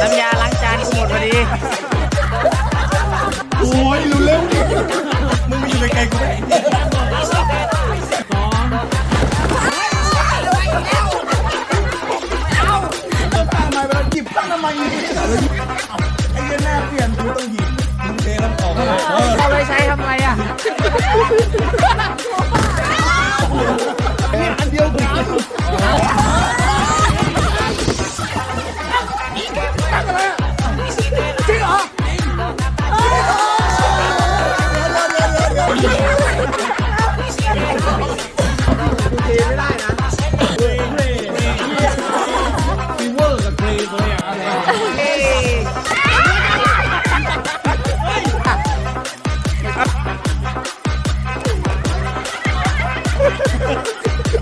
น้ำยาล้างจานหมดพอดี โอ้ยรู้เร็วมึงมาอยู่ใกลๆกูไหมเอาตั้งทำไมไปแล้วหยิบตั้งทำไม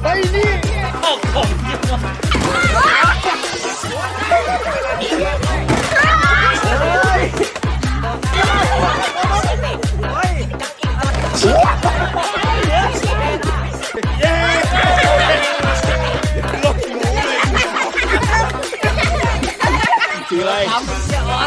아이니 Feel like.